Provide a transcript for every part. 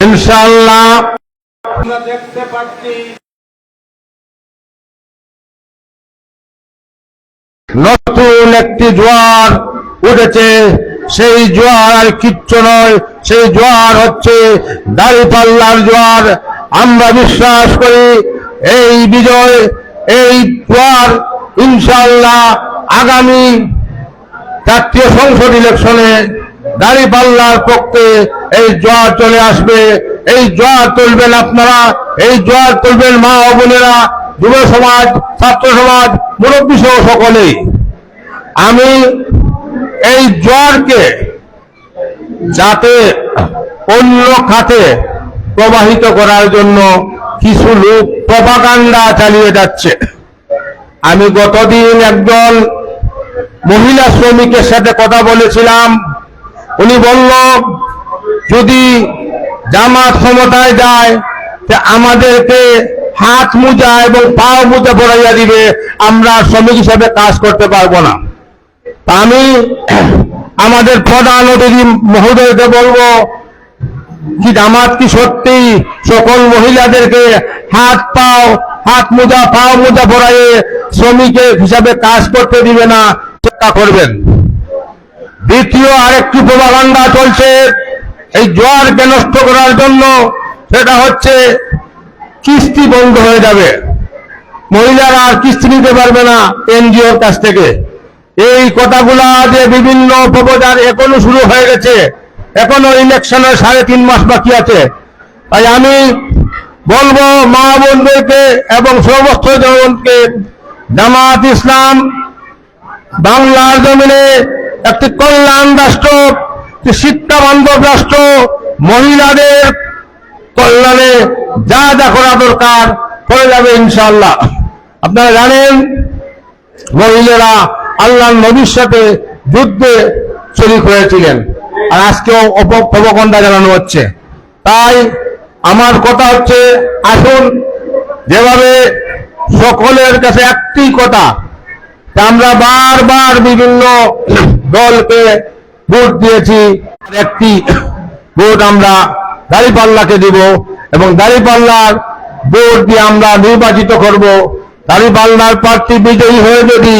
ইনশাআল্লাহ। আমরা দেখতে পাচ্ছি। নতুন একটি জোয়ার উঠেছে। সেই জোয়ার আর কিচ্ছু নয় সেই জোয়ার হচ্ছে দাড়িপাল্লার জোয়ার। আমরা বিশ্বাস করি এই বিজয় এই জোয়ার ইনশাল্লাহ আগামী জাতীয় সংসদ ইলেকশনে দাড়িপাল্লার পক্ষে এই জোয়ার চলে আসবে। এই জোয়ার তুলবেন আপনারা, এই জোয়ার তুলবেন মা ও বোনেরা, যুব সমাজ, ছাত্র সমাজ, মুরব্বী সহ সকলেই আমি এই জোয়ারকে যাতে অন্য খাতে প্রবাহিত করার জন্য কিছু লোক প্রপাগান্ডা চালিয়ে যাচ্ছে। আমি গতদিন একজন মহিলা শ্রমিকের সাথে কথা বলেছিলাম। উনি বলল, যদি জামাত ক্ষমতায় যায় আমাদেরকে হাত মোজা এবং পা মোজা পড়াইয়া দিবে, আমরা শ্রমিক হিসাবে কাজ করতে পারব না। আমি আমাদের প্রধান অতিথি মহোদয়কে বলব কি জামাত কি সত্যি সকল মহিলাদেরকে হাত পাও, হাত মোজা, পাও মোজা পরাইয়ে শ্রমিকের হিসাবে কাজ করতে দিবে না? চেষ্টা করবেন। দ্বিতীয় আরেকটি প্রভাকাণ্ডা চলছে। এই জোয়ারকে নষ্ট করার জন্য সেটা হচ্ছে কিস্তি বন্ধ হয়ে যাবে। মহিলারা আর কিস্তি নিতে পারবে না এনজিওর কাছ থেকে। এই কথাগুলা যে বিভিন্ন প্রবচার এখনও শুরু হয়ে গেছে, এখনও ইলেকশনের সাড়ে তিন মাস বাকি আছে। তাই আমি বলব মা বোনদেরকে এবং সমস্ত জনগণকে, জামাত ইসলাম, বাংলার জমিনে একটি কল্যাণ রাষ্ট্র শিক্ষা বান্ধব রাষ্ট্র, মহিলাদের কল্যাণে যা যা করা দরকার করে যাবে ইনশাল্লাহ আপনারা জানেন, মহিলারা আল্লাহ নবীর সাথে যুদ্ধে শরিক হয়েছিলেন। আর আজকেও অপকণ্ডা জানানো হচ্ছে। তাই আমার কথা হচ্ছে, আসুন, যেভাবে সকলের কাছে একটি কথা আমরা বারবার বিভিন্ন দলকে ভোট দিয়েছি। একটি ভোট আমরা দাড়িপাল্লাকে দিব এবং দাড়িপাল্লার ভোট দিয়ে আমরা নির্বাচিত করব। দাড়িপাল্লার প্রার্থী বিজয়ী হয়ে যদি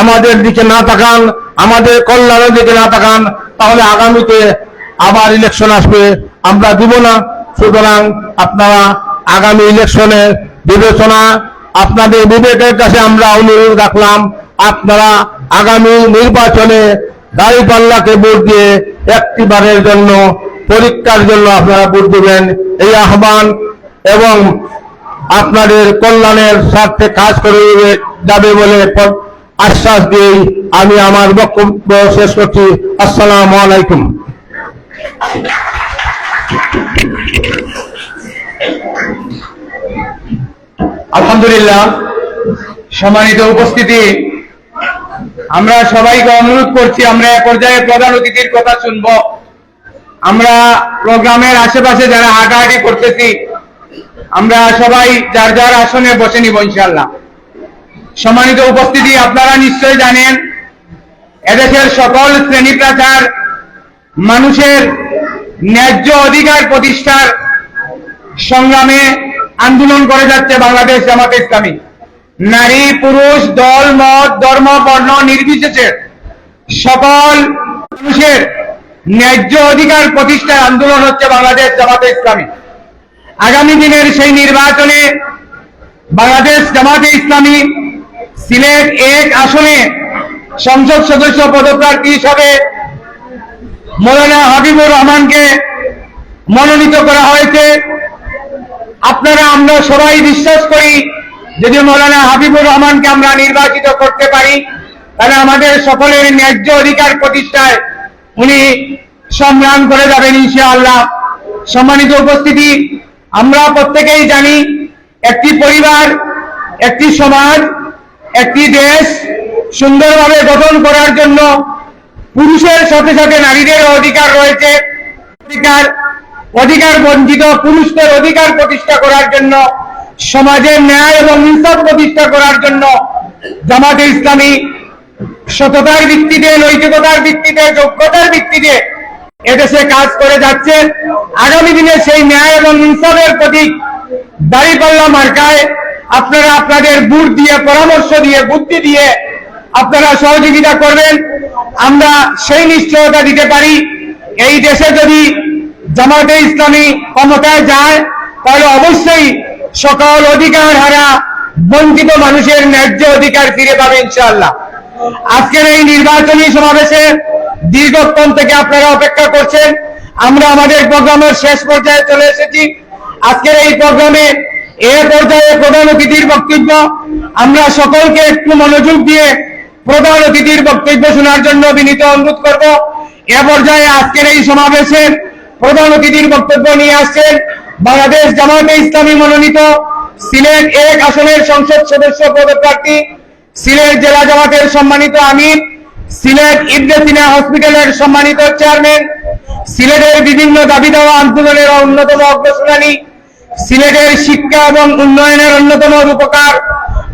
আমাদের দিকে না তাকান, আমাদের কল্যাণের দিকে না তাকান, তাহলে আগামীতে আবার ইলেকশন আসবে। আমরা দিব না। সুতরাং আপনারা আগামী ইলেকশনে বিবেচনা, আপনাদের বিবেকের কাছে আমরা অনুরোধ রাখলাম, আপনারা আগামী নির্বাচনে দাঁড়িপাল্লাকে ভোট দিয়ে একটিবারের জন্য, পরীক্ষার জন্য আপনারা ভোট দেবেন। এই আহ্বান এবং আপনাদের কল্যাণের স্বার্থে কাজ করে যাবে বলে আশ্বাস দিয়ে আমি আমার বক্তব্য শেষ করছি। আসসালাম আলাইকুম। আলহামদুলিল্লাহ, সম্মানিত উপস্থিতি আমরা সবাইকে অনুরোধ করছি, আমরা এক পর্যায়ে প্রধান অতিথির কথা শুনব। আমরা প্রোগ্রামের আশেপাশে যারা হাঁটাহাঁটি করতেছি, আমরা সবাই যার যার আসনে বসে নিব ইনশাল্লাহ সম্মানিত উপস্থিতি আপনারা নিশ্চয় জানেন, এদেশের সকল শ্রেণি মানুষের ন্যায্য অধিকার প্রতিষ্ঠার সংগ্রামে আন্দোলন করে যাচ্ছে বাংলাদেশ জামাতে ইসলামী। নারী, পুরুষ, দল, মত, ধর্ম, বর্ণ, নির্বিশেষে সকল মানুষের ন্যায্য অধিকার প্রতিষ্ঠার আন্দোলন হচ্ছে বাংলাদেশ জামাতে ইসলামী। আগামী দিনের সেই নির্বাচনে বাংলাদেশ জামাতে ইসলামী সিলেট এক আসনে সংসদ সদস্য পদপ্রার্থী হিসাবে মৌলানা হাবিবুর রহমানকে মনোনীত করা হয়েছে। আপনারা, আমরা সবাই বিশ্বাস করি যদি মৌলানা হাবিবুর রহমানকে আমরা নির্বাচিত করতে পারি, তাহলে আমাদের সকলের ন্যায্য অধিকার প্রতিষ্ঠায় উনি সংগ্রাম করে যাবেন ইনশাআল্লাহ। সম্মানিত উপস্থিতি, আমরা প্রত্যেকেই জানি একটি পরিবার, একটি সমাজ, একটি দেশ সুন্দরভাবে গঠন করার জন্য পুরুষের সাথে সাথে নারীদের অধিকার রয়েছে। অধিকার অধিকার বঞ্চিত পুরুষদের অধিকার প্রতিষ্ঠা করার জন্য সমাজের ন্যায় এবং ইনসাফ প্রতিষ্ঠা করার জন্য জামাতে ইসলামী সততার ভিত্তিতে, নৈতিকতার ভিত্তিতে, যোগ্যতার ভিত্তিতে এদেশে কাজ করে যাচ্ছে। আগামী দিনে সেই ন্যায় এবং ইনসাফের প্রতীক দাঁড়িপাল্লা মার্কায় আপনারা আপনাদের বুট দিয়ে, পরামর্শ দিয়ে, বুদ্ধি দিয়ে আপনারা সহযোগিতা করবেন। আমরা সেই নিশ্চয়তা দিতে পারি। এই দেশে যদি জামাতে ইসলামী ক্ষমতায় যায়, তাহলে অবশ্যই সকল অধিকার হারা বঞ্চিত মানুষের ন্যায্য অধিকার ফিরে পাবে ইনশাআল্লাহ। আজকের এই নির্বাচনী সমাবেশে দীর্ঘক্ষণ থেকে আপনারা অপেক্ষা করছেন। আমরা আমাদের প্রোগ্রামের শেষ পর্যায়ে চলে এসেছি। আজকের এই প্রোগ্রামে এ পর্যায়ে প্রধান অতিথির বক্তব্য। আমরা সকলকে একটু মনোযোগ দিয়ে প্রধান অতিথির বক্তব্য শোনার জন্য বিনীত অনুরোধ করব। এ পর্যায়ে আজকের এই সমাবেশের প্রধান অতিথির বক্তব্য নিয়ে আসছেন বাংলাদেশ জামাতে ইসলামী মনোনীত সিলেট এক আসনের সংসদ সদস্য পদপ্রার্থী, সিলেট জেলা জামাতের সম্মানিত আমির, সিলেট ইবনে সিনা হসপিটালের সম্মানিত চেয়ারম্যান, সিলেটের বিভিন্ন দাবি দেওয়া আন্দোলনের অন্যতম অগ্রসরানী সিলেটের শিক্ষা এবং উন্নয়নের অন্যতম রূপকার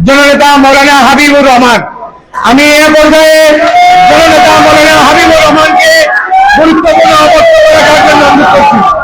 জননেতা মৌলানা হাবিবুর রহমান। আমি এ পর্যায়ে জননেতা মৌলানা হাবিবুর রহমানকে গুরুত্বপূর্ণ বক্তব্য রাখার জন্য অনুরোধ করছি।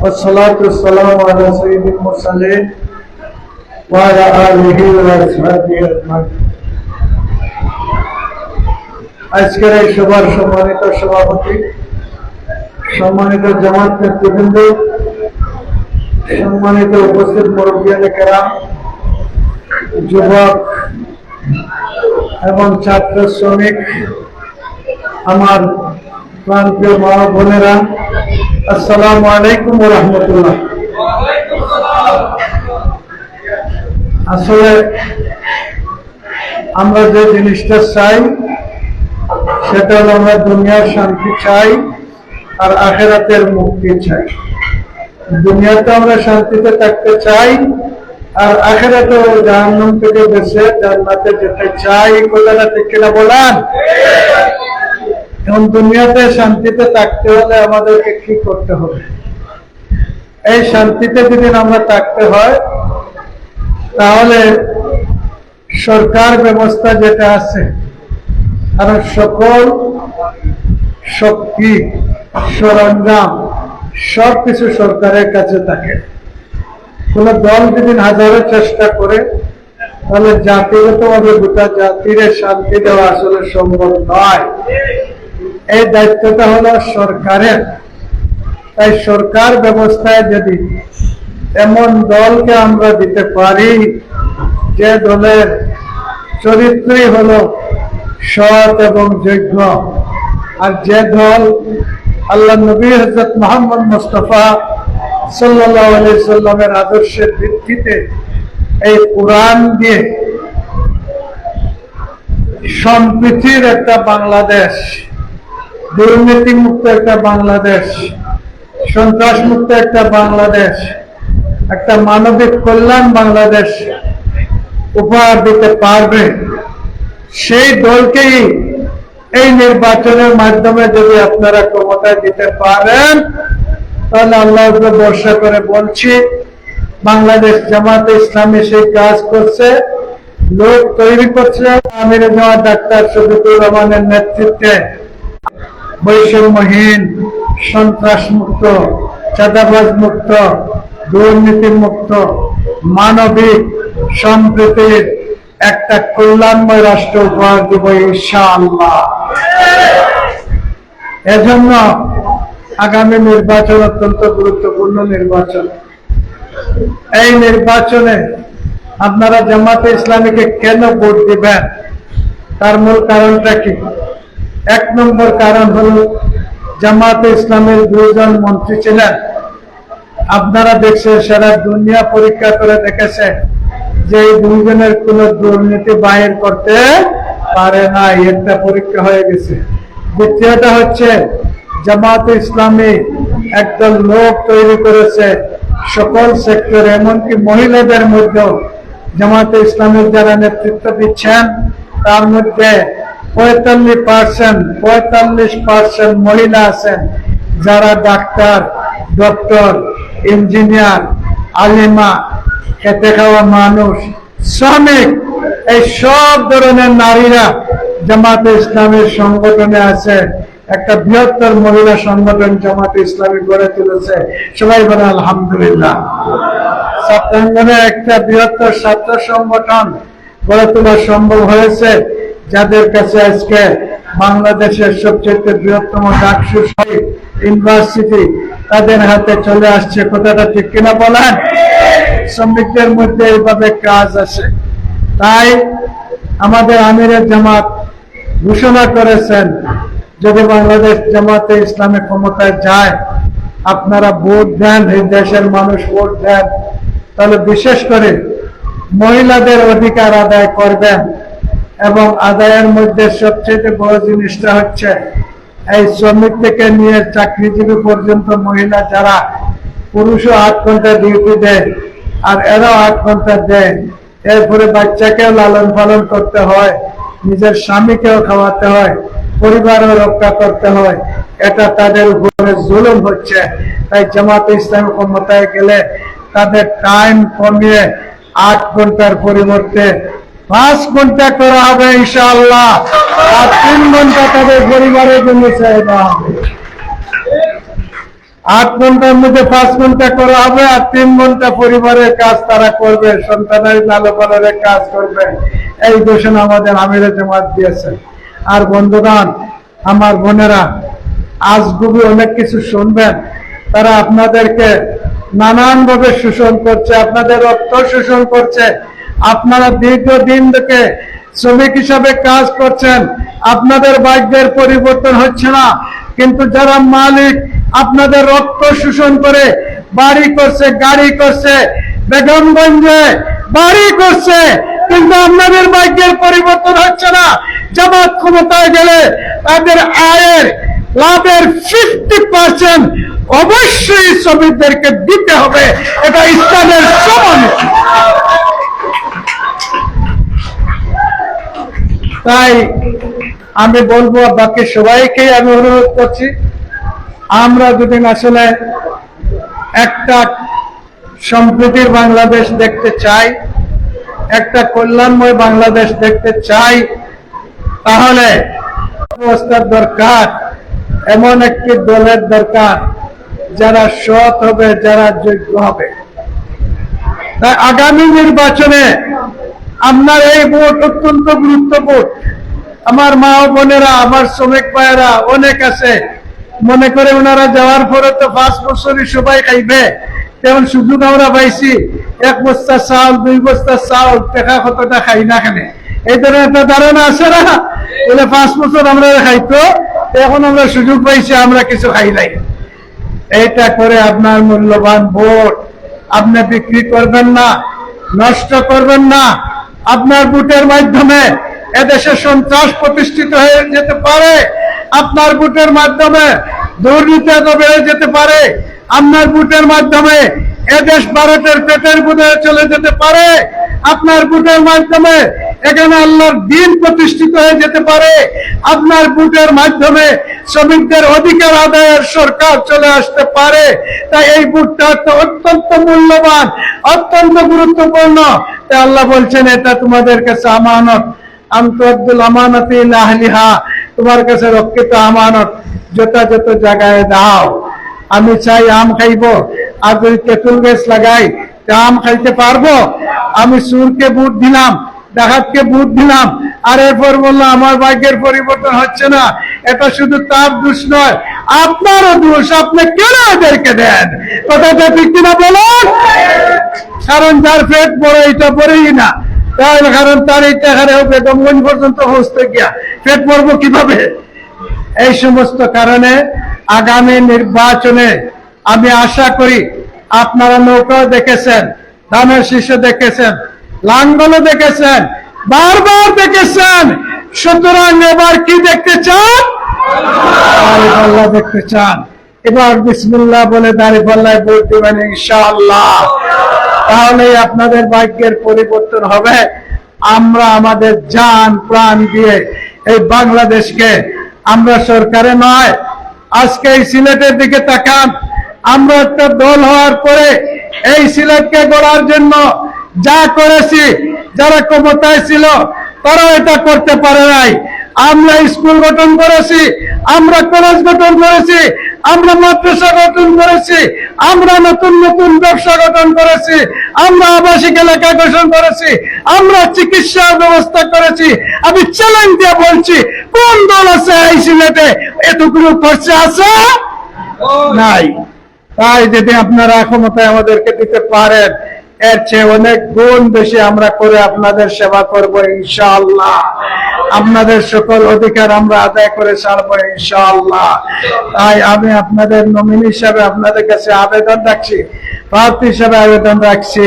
والصلاة والسلام على سيد المرسلين وعلى آله وأصحابه أجمعين আজকের এই সভার সম্মানিত সভাপতি সম্মানিত জামাত নেতৃবৃন্দ সম্মানিত উপস্থিত মুরব্বিয়ানে কেরাম যুবক এবং ছাত্র শ্রমিক আমার প্রান্তীয় মা বোনেরা আসসালামু আলাইকুম রহমতুল্লাহ। আসলে আমরা যে জিনিসটা চাই, সেটা হলো আমরা দুনিয়ার শান্তি চাই আর আখেরাতের মুক্তি চাই। দুনিয়াতে আমরা শান্তিতে থাকতে চাই আর আখেরাতে জাহান্নাম থেকে বেঁচে জান্নাতে যেতে চাই। কথাটা ঠিক কিনা বলেন? এখন দুনিয়াতে শান্তিতে থাকতে হলে আমাদেরকে কি করতে হবে? এই শান্তিতে যদি আমরা থাকতে হয়, তাহলে সরকার ব্যবস্থা যেটা আছে আর সকল শক্তি, সরঞ্জাম সব কিছু সরকারের কাছে থাকে। কোন দল যদি হাজারো চেষ্টা করে, তাহলে জাতিগতভাবে গোটা জাতির শান্তি দেওয়া আসলে সম্ভব নয়। এই দায়িত্বটা হলো সরকারের। তাই সরকার ব্যবস্থায় যদি এমন দলকে আমরা দিতে পারি, যে দলের চরিত্রই হলো সৎ এবং যোগ্য, আর যে দল আল্লাহ নবী হজরত মোহাম্মদ মুস্তফা সাল্লাহ আলি সাল্লামের আদর্শের ভিত্তিতে এই কোরআন দিয়ে সম্প্রীতির একটা বাংলাদেশ দুর্নীতি মুক্ত একটা বাংলাদেশ সন্ত্রাস মুক্ত একটা বাংলাদেশ, একটা মানবিক কল্যাণ বাংলাদেশ উপহার দিতে পারবে। সেই দলকেই এই নির্বাচনের মাধ্যমে যদি আপনারা ক্ষমতা দিতে পারেন, তাহলে আল্লাহ উপরে ভরসা করে বলছি, বাংলাদেশ জামাতে ইসলামী সেই কাজ করছে, লোক তৈরি করছে। আমির জামাত ডাক্তার শফিকুর রহমানের নেতৃত্বে বৈষম্যহীন সন্ত্রাস মুক্ত চাঁদাবাজ মুক্ত দুর্নীতি মুক্ত মানবিক সম্প্রীতির একটা কল্যাণময় রাষ্ট্র উপহার দিব এজন্য আগামী নির্বাচন অত্যন্ত গুরুত্বপূর্ণ নির্বাচন। এই নির্বাচনে আপনারা জামাতে ইসলামীকে কেন ভোট দিবেন? তার মূল কারণটা কি? এক নম্বর কারণ হল জামাতে ইসলামের দুইজন মন্ত্রী ছিলেন। আপনারা দেখছেন, সারা দুনিয়া পরীক্ষা করে দেখেছে যে এই দুইজনের কোন দুর্নীতি বাহির করতে পারে না, একটা পরীক্ষা হয়ে গেছে। দ্বিতীয়টা হচ্ছে, জামাতে ইসলামী একদল লোক তৈরি করেছে সকল সেক্টর, এমনকি মহিলাদের মধ্যেও। জামাতে ইসলামের যারা নেতৃত্ব দিচ্ছেন, তার মধ্যে পঁয়তাল্লিশ পার্সেন্ট পঁয়তাল্লিশ পার্সেন্ট মহিলা আছেন, যারা ডাক্তার, ডক্টর, ইঞ্জিনিয়ার, আলিমা, খেতে খাওয়া মানুষ, শ্রমিক, এই সব ধরনের নারীরা জামাতে ইসলামের সংগঠনে আছে। একটা বৃহত্তর মহিলা সংগঠন জামাতে ইসলামী গড়ে তুলেছে। সবাই বলে, আলহামদুলিল্লাহ। ছাত্রাঙ্গনে একটা বৃহত্তর ছাত্র সংগঠন গড়ে তোলা সম্ভব হয়েছে। যাদের কাছে আজকে বাংলাদেশের সবচেয়ে বৃহত্তম ডাকসু ইউনিভার্সিটি, তাদের হাতে চলে আসছে, কথাটা ঠিক কিনা বলেন? শ্রমিকদের মধ্যে এইভাবে কাজ আছে তাই আমাদের আমিরের জামাত ঘোষণা করেছেন, যদি বাংলাদেশ জামাতে ইসলামী ক্ষমতায় যায়, আপনারা ভোট দেন, এই দেশের মানুষ ভোট দেন। তাহলে বিশেষ করে মহিলাদের অধিকার আদায় করবেন। এবং আদায়ের মধ্যে সবচেয়ে বড় জিনিসটা হচ্ছে, এই শ্রমিক থেকে নিয়ে চাকরিজীবী পর্যন্ত মহিলা যারা পুরুষও আট ঘণ্টা ডিউটি দেয় আর এরাও আট ঘণ্টা দেয়, এরপরে বাচ্চাকেও লালন পালন করতে হয়, নিজের স্বামীকেও খাওয়াতে হয়, পরিবারও রক্ষা করতে হয়। এটা তাদের উপরে জুলুম হচ্ছে। তাই জামাত ইসলাম ক্ষমতায় গেলে তাদের টাইম কমিয়ে আট ঘণ্টার পরিবর্তে পাঁচ ঘণ্টা করা হবে ইনশাআল্লাহ। আর তিন ঘণ্টা তাদের পরিবারের জন্য চাই দেওয়া হবে। আট ঘণ্টার মধ্যে পাঁচ ঘণ্টা করা হবে আর তিন ঘণ্টা পরিবারের কাজ তারা করবে, সন্তানের লালন পালনের কাজ করবে। এই ঘোষণা আমাদের আমিরে জামাত দিয়েছে। আর বন্ধুগণ, আমার বোনেরা, আজ গুবি অনেক কিছু শুনবেন, তারা আপনাদেরকে নানান ভাবে শোষণ করছে, আপনাদের অর্থ শোষণ করছে আপনারা দীর্ঘদিন থেকে শ্রমিক হিসাবে কাজ করছেন, আপনাদের ভাগ্যের পরিবর্তন হচ্ছে না। কিন্তু যারা মালিক, আপনাদের রক্ত শোষণ করে বাড়ি করছে, গাড়ি করছে বেগমগঞ্জে বাড়ি করছে, কিন্তু আপনাদের ভাগ্যের পরিবর্তন হচ্ছে না। জামাত ক্ষমতায় গেলে তাদের আয়ের লাভের ফিফটি পার্সেন্ট অবশ্যই শ্রমিকদেরকে দিতে হবে। এটা ইসলামের সমান। তাই আমি বলব বাকি সবাইকে আমি অনুরোধ করছি, আমরা যদি আসলে একটা সম্প্রীতির বাংলাদেশ দেখতে চাই, একটা কল্যাণময় বাংলাদেশ দেখতে চাই, তাহলে ব্যবস্থার দরকার, এমন একটি দলের দরকার, যারা সৎ হবে, যারা যোগ্য হবে। তাই আগামী নির্বাচনে আপনার এই ভোট অত্যন্ত গুরুত্বপূর্ণ। আমার মা ও বোনেরা, আমার শ্রমিক ভাইয়েরা, অনেক আছে। মনে করে ওনারা যাওয়ার পরে তো পাঁচ বছরই সবাই খাইবে। তেমন সুযোগ আমরা পাইছি। এক বস্তা চাউল দুই বস্তা চাউল টেকা কতটা খাই না খানে। এই ধরনের একটা ধারণা আছে না? বলে পাঁচ বছর আমরা খাইতো, এখন আমরা সুযোগ পাইছি, আমরা কিছু খাই নাই। এইটা করে আপনার মূল্যবান ভোট। আপনি বিক্রি করবেন না, নষ্ট করবেন না। আপনার বুটের মাধ্যমে এদেশে সন্ত্রাস প্রতিষ্ঠিত হয়ে যেতে পারে, আপনার বুটের মাধ্যমে দুর্নীতি এত বেড়ে যেতে পারে, আপনার বুটের মাধ্যমে এদেশ ভারতের পেটের বুধে চলে যেতে পারে, আপনার বুটের মাধ্যমে এখানে আল্লাহর দিন প্রতিষ্ঠিত হয়ে যেতে পারে। আপনার ভোটের মাধ্যমে শ্রমিকদের অধিকার আদায়ের সরকার চলে আসতে পারে। তাই এই ভোটটা অত্যন্ত মূল্যবান, অত্যন্ত গুরুত্বপূর্ণ। তাই আল্লাহ বলছেন, এটা তোমাদের কাছে আমানত। আন্তর্দুল আমানতি লাহলিহা। তোমার কাছে রক্ষিত আমানত। যথাযথ জায়গায় দাও। আমি চাই আম খাইবো। আর যদি তেঁতুল গাছ লাগাই আম খাইতে পারব? আমি সুরকে বুট দিলাম। ডাকাতকে বুট দিলাম। আর এরপর বলল, আমার ভাগ্যের পরিবর্তন হচ্ছে না। এটা শুধু তার দোষ নয়, আপনারও দোষ। আপনি কেন এদেরকে দেন? কথাটা ঠিক কিনা বলুন। কারণ যার পেট বড় এটা পড়েই না। তাহলে কারণ তার এই টাকারে বেগমগঞ্জ পর্যন্ত পৌঁছতে গিয়া। পেট পড়ব কীভাবে? এই সমস্ত কারণে আগামী নির্বাচনে আমি আশা করি আপনারা নৌকাও দেখেছেন, ধানের শীর্ষ দেখেছেন। লাঙ্গলও দেখেছেন, বারবার দেখেছেন। সুতরাং এবার কি দেখতে চান? আল্লাহ দেখতে চান। এবার বিসমিল্লাহ বলে দাঁড়িয়ে পাল্লায় ভোট দেবেন ইনশাআল্লাহ। তাহলেই আপনাদের ভাগ্যের পরিবর্তন হবে। আমরা আমাদের জান, প্রাণ দিয়ে এই বাংলাদেশকে আমরা সরকারে নয়, আজকে এই সিলেটের দিকে তাকান। আমরা একটা দল হওয়ার পরে এই সিলেটকে গড়ার জন্য যা করেছি যারা ক্ষমতায় ছিল তারা এটা করতে পারে নাই। আমরা স্কুল গঠন করেছি আমরা কলেজ গঠন করেছি আমরা মাদ্রাসা গঠন করেছি আমরা নতুন নতুন ব্যবসা গঠন করেছি আমরা আবাসিক এলাকা গঠন করেছি আমরা চিকিৎসা ব্যবস্থা করেছি। আমি চ্যালেঞ্জ দিয়ে বলছি কোন দল আছে এই সিলেটে? এতগুলো খরচা আছে? নাই। তাই যদি আপনারা ক্ষমতায় আমাদেরকে দিতে পারেন এর চেয়ে অনেক গুণ বেশি আমরা করে আপনাদের সেবা করব, ইনশাআল্লাহ। আপনাদের সকল অধিকার আমরা আদায় করে ছাড়বো, ইনশাআল্লাহ। তাই আমি আপনাদের নমিনি হিসাবে আপনাদের কাছে আবেদন রাখছি, প্রার্থী হিসাবে আবেদন রাখছি।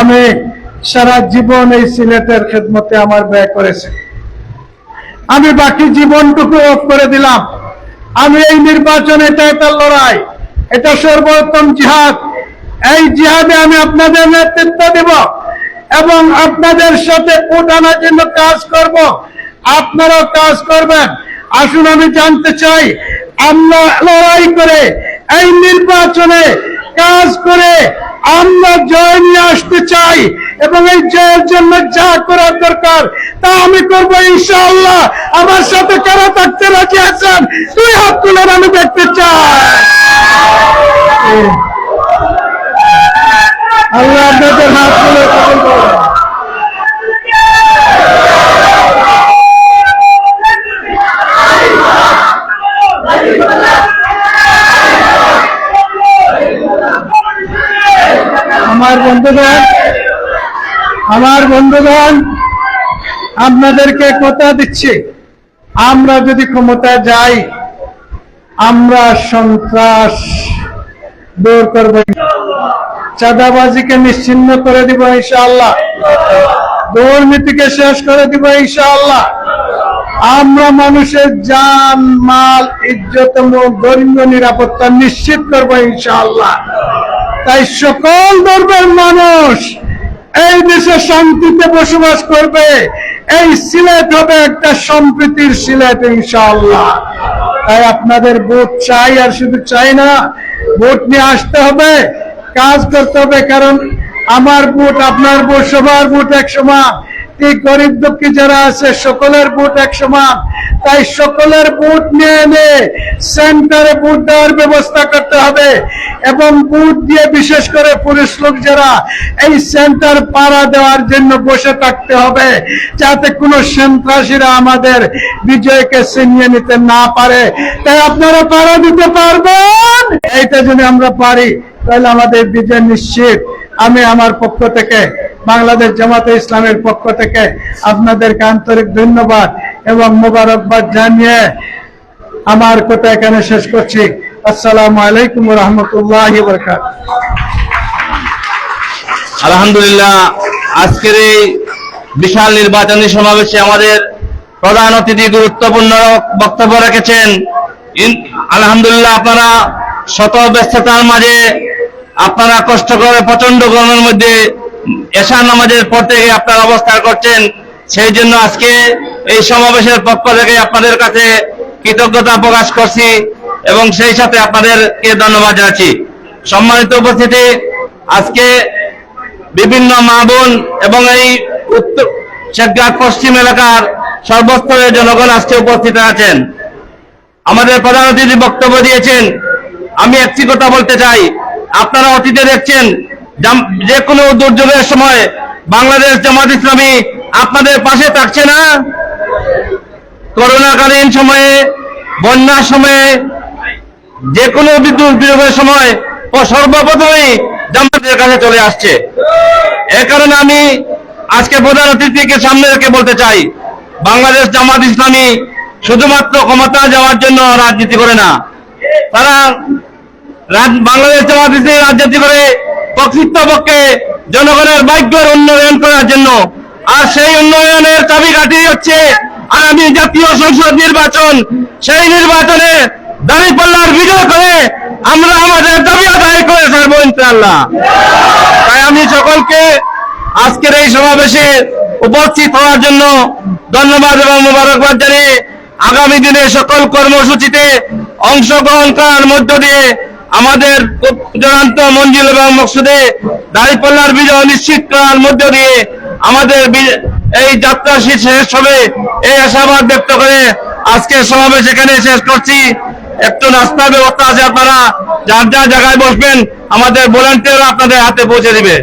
আমি সারা জীবন এই সিলেটের খেদমতে আমার ব্যয় করেছি। আমি বাকি জীবনটুকু অফ করে দিলাম। আমি এই নির্বাচনে এটা একটা লড়াই, এটা সর্বোত্তম জিহাদ। এই জিহাদে আমি আপনাদের নেতৃত্ব দেব এবং আপনাদের সাথে আনার জন্য কাজ করব। আপনারাও কাজ করবেন। আসুন, আমি জানতে চাই, আমরা লড়াই করে, এই নির্বাচনে কাজ করে আমরা জয় নিয়ে আসতে চাই এবং এই জয়ের জন্য যা করার দরকার তা আমি করব ইনশাআল্লাহ। আমার সাথে কারা থাকতে রাজি আছেন? তুই হাত তুলেন আমি দেখতে চাই। আপনাদের হাত তুলে। আমার বন্ধুগণ আমার বন্ধুগণ, আপনাদেরকে কথা দিচ্ছি আমরা যদি ক্ষমতা যাই, আমরা সন্ত্রাস দূর করব চাঁদাবাজিকে নিশ্চিন্ন করে দিব ইনশাআল্লাহ। দুর্নীতিকে শেষ করে দিব ইনশাআল্লাহ। আমরা মানুষের জান, মাল, ইজ্জত ধর্মীয় নিরাপত্তা নিশ্চিত করব ইনশাআল্লাহ। তাই সকল ধর্মের মানুষ এই দেশে শান্তিতে বসবাস করবে। এই সিলেট হবে একটা সম্প্রীতির সিলেট ইনশাআল্লাহ। তাই আপনাদের ভোট চাই আর শুধু চাই না, ভোট নিয়ে আসতে হবে। কাজ করতে হবে, কারণ আমার ভোট, আপনার ভোট, সবার ভোট এক সমান। এই গরিব দুঃখী যারা আছে, সকলের ভোট এক সমান। তাই সকলের ভোট নিয়ে এনে সেন্টারে ভোট দেওয়ার ব্যবস্থা করতে হবে এবং ভোট দিয়ে বিশেষ করে পুলিশ লোক যারা এই সেন্টার পাড়া দেওয়ার জন্য বসে থাকতে হবে, যাতে কোনো সন্ত্রাসীরা আমাদের বিজয়কে ছিনিয়ে নিতে না পারে। তাই আপনারা পাড়া দিতে পারবেন? এইটা যদি আমরা পারি তাহলে আমাদের বিজয় নিশ্চিত। আমি আমার পক্ষ থেকে, বাংলাদেশ জামাতে ইসলামের পক্ষ থেকে আপনাদেরকে আন্তরিক ধন্যবাদ এবং মোবারকবাদ জানিয়ে আমার কথা এখানে শেষ করছি। আসসালামু আলাইকুম রহমতুল্লাহ আলহামদুলিল্লাহ, আজকের এই বিশাল নির্বাচনী সমাবেশে আমাদের প্রধান অতিথি গুরুত্বপূর্ণ বক্তব্য রেখেছেন। আলহামদুলিল্লাহ, আপনারা শত ব্যস্ততার মাঝে আপনারা কষ্ট করে প্রচণ্ড গরমের মধ্যে এশা নামাজের পর থেকে আপনারা অবস্থান করছেন, সেই জন্য আজকে এই সমাবেশের পক্ষ থেকে আপনাদের কাছে কৃতজ্ঞতা প্রকাশ করছি এবং সেই সাথে আপনাদেরকে ধন্যবাদ জানাচ্ছি। সম্মানিত উপস্থিতি, আজকে বিভিন্ন মা বোন এবং এই উত্তর শেখঘাট পশ্চিম এলাকার সর্বস্তরের জনগণ আজকে উপস্থিত আছেন। আমাদের প্রধান অতিথি বক্তব্য দিয়েছেন, আমি একটি কথা বলতে চাই। আপনারা অতীতে দেখছেন যে কোনো দুর্যোগের সময় বাংলাদেশ জামাত ইসলামী আপনাদের পাশে থাকছে না? করোনাকালীন সময়ে, বন্যার সময়ে, যে কোনো বিদ্যুৎ বিয়োগের সময় সর্বপ্রথমেই জামাতের কাছে চলে আসছে। এ কারণে আমি আজকে প্রধান অতিথিকে সামনে রেখে বলতে চাই, বাংলাদেশ জামাত ইসলামী শুধুমাত্র ক্ষমতা যাওয়ার জন্য রাজনীতি করে না, তারা বাংলাদেশ জামাত ইসলামী রাজনীতি করে প্রকৃতপক্ষে জনগণের ভাগ্যের উন্নয়ন করার জন্য। আর সেই উন্নয়নের চাবিকাঠি হচ্ছে আগামী জাতীয় সংসদ নির্বাচন। সেই নির্বাচনে দাঁড়িপাল্লার বিজয় করে আমরা আমাদের দাবি আদায় করে ছাড়বো ইনশাল্লাহ তাই আমি সকলকে আজকের এই সমাবেশে উপস্থিত হওয়ার জন্য ধন্যবাদ এবং মোবারকবাদ জানিয়ে আগামী দিনে সকল কর্মসূচিতে অংশগ্রহণ করার মধ্য দিয়ে আমাদের চূড়ান্ত মঞ্জিল এবং মকসুদে দাঁড়িপাল্লার বিজয় নিশ্চিত করার মধ্য দিয়ে আমাদের এই যাত্রা শেষ হবে। এই আশাবাদ ব্যক্ত করে আজকে সমাবেশ এখানে শেষ করছি। একটু নাস্তার ব্যবস্থা আছে আপনারা, যার যার জায়গায় বসবেন, আমাদের ভলান্টিয়ার আপনাদের হাতে পৌঁছে দিবে।